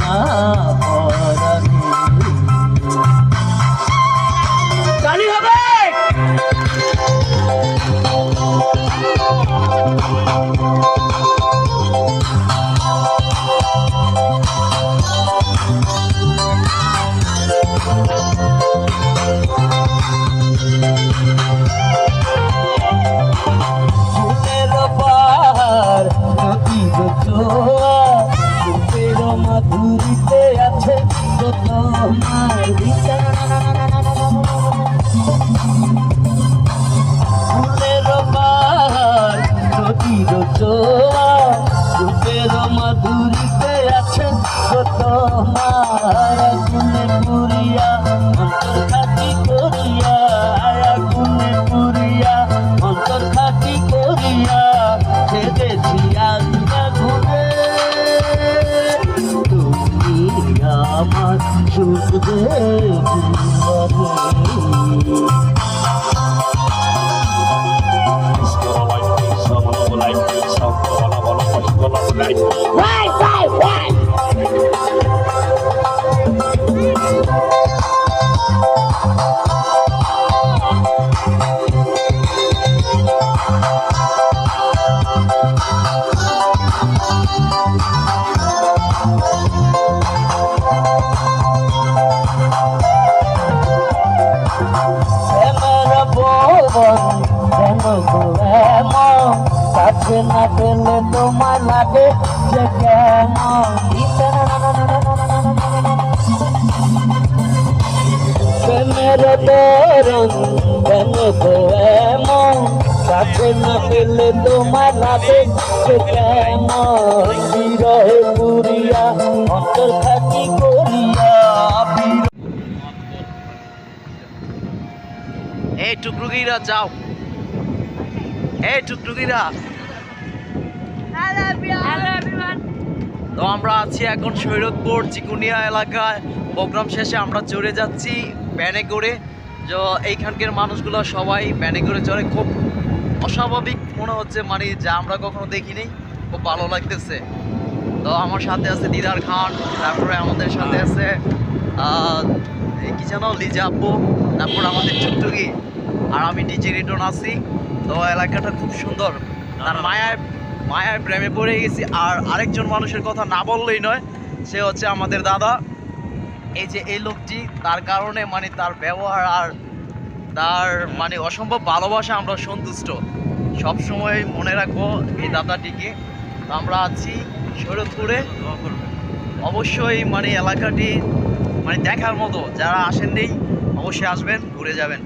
না তালি হবে আছে বিচার। ফুলের পাহাড় নদীর জোয়া রূপের মাধুরীতে আছে আমার গুণে পুরিয়া অন্তর খাটি করিয়া গুণে পুরিয়া অন্তর খাটি করিয়া ছেড়েছি আমার সুখ দে জীবনে কাছে না পেলে তোমার লাগে যে কেমন প্রেমের দরন যেন এমন কাছে না পেলে তোমার লাগে যে বিরহে পুরিয়া অন্তর খাটি এই টুকরুগিরা যাও। এই টুকরুগিরা। তো আমরা আছি এখন সৈরতপুর চিকুনিয়া এলাকায়। প্রোগ্রাম শেষে আমরা চড়ে যাচ্ছি ভ্যানে করে। তো এইখানকার মানুষগুলো সবাই ভ্যানে করে চড়ে। খুব অস্বাভাবিক মনে হচ্ছে মানে যা আমরা কখনো দেখিনি। খুব ভালো লাগতেছে। তো আমার সাথে আছে দিদার খান তারপরে আমাদের সাথে আছে আহ, এই কি যেন লিজা আব্বু তারপর আমাদের টুকটুকি আর আমি ডিজে রিটন আছি। তো এলাকাটা খুব সুন্দর। তার মায়ায় মায়ায় প্রেমে পড়ে গেছি। আর আরেকজন মানুষের কথা না বললেই নয় সে হচ্ছে আমাদের দাদা। এই যে এই লোকটি তার কারণে মানে তার ব্যবহার আর তার মানে অসম্ভব ভালোবাসা আমরা সন্তুষ্ট। সব সময় মনে রাখব এই দাদাটিকে। আমরা আছি শরৎপুরে। অবশ্যই মানে এলাকাটি মানে দেখার মতো। যারা আসেননি অবশ্যই আসবেন ঘুরে যাবেন।